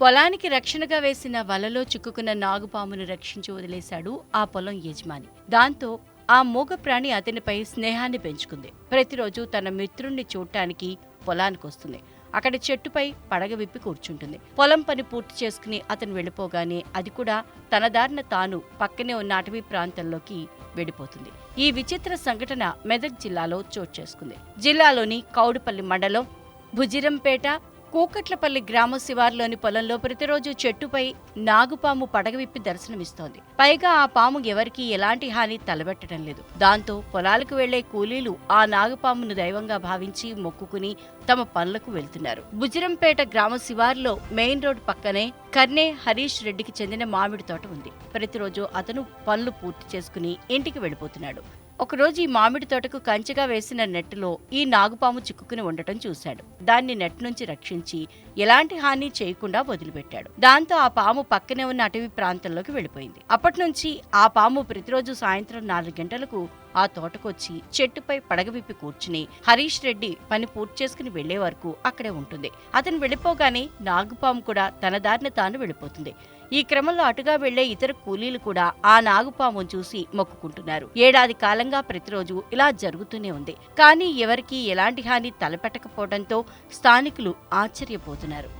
పొలానికి రక్షణగా వేసిన వలలో చిక్కుకున్న నాగుపామును రక్షించి వదిలేశాడు ఆ పొలం యజమాని. దాంతో ఆ మూగ ప్రాణి అతనిపై స్నేహాన్ని పెంచుకుంది. ప్రతిరోజు తన మిత్రుణ్ణి చూడటానికి పొలానికి వస్తుంది. అక్కడ చెట్టుపై పడగ విప్పి కూర్చుంటుంది. పొలం పని పూర్తి చేసుకుని అతను వెళ్ళిపోగానే అది కూడా తన దారిన తాను పక్కనే ఉన్న అటవీ ప్రాంతంలోకి వెళ్ళిపోతుంది. ఈ విచిత్ర సంఘటన మెదక్ జిల్లాలో చోటు చేసుకుంది. జిల్లాలోని కౌడుపల్లి మండలం భుజిరంపేట కూకట్లపల్లి గ్రామ శివార్లోని పొలంలో ప్రతిరోజు చెట్టుపై నాగుపాము పడగ విప్పి దర్శనమిస్తోంది. పైగా ఆ పాము ఎవరికీ ఎలాంటి హాని తలబెట్టడం లేదు. దాంతో పొలాలకు వెళ్ళే కూలీలు ఆ నాగుపామును దైవంగా భావించి మొక్కుకుని తమ పనులకు వెళ్తున్నారు. బుజిరంపేట గ్రామ శివార్లో మెయిన్ రోడ్ పక్కనే కర్నే హరీష్ రెడ్డికి చెందిన మామిడి తోట ఉంది. ప్రతిరోజు అతను పనులు పూర్తి చేసుకుని ఇంటికి వెళ్ళిపోతున్నాడు. ఒకరోజు ఈ మామిడి తోటకు కంచెగా వేసిన నెట్టులో ఈ నాగుపాము చిక్కుకుని ఉండటం చూశాడు. దాన్ని నెట్ నుంచి రక్షించి ఎలాంటి హాని చేయకుండా వదిలిపెట్టాడు. దాంతో ఆ పాము పక్కనే ఉన్న అటవీ ప్రాంతంలోకి వెళ్ళిపోయింది. అప్పటి నుంచి ఆ పాము ప్రతిరోజు సాయంత్రం నాలుగు గంటలకు ఆ తోటకొచ్చి చెట్టుపై పడగవిప్పి కూర్చుని హరీష్ రెడ్డి పని పూర్తి చేసుకుని వెళ్ళే వరకు అక్కడే ఉంటుంది. అతను వెళ్ళిపోగానే నాగుపాము కూడా తన దారిన తాను వెళ్ళిపోతుంది. ఈ క్రమంలో అటుగా వెళ్ళే ఇతర కూలీలు కూడా ఆ నాగుపామును చూసి మొక్కుకుంటున్నారు. ఏడాది కాలంగా ప్రతిరోజు ఇలా జరుగుతూనే ఉంది. కానీ ఎవరికీ ఎలాంటి హాని తలపెట్టకపోవడంతో స్థానికులు ఆశ్చర్యపోతున్నారు.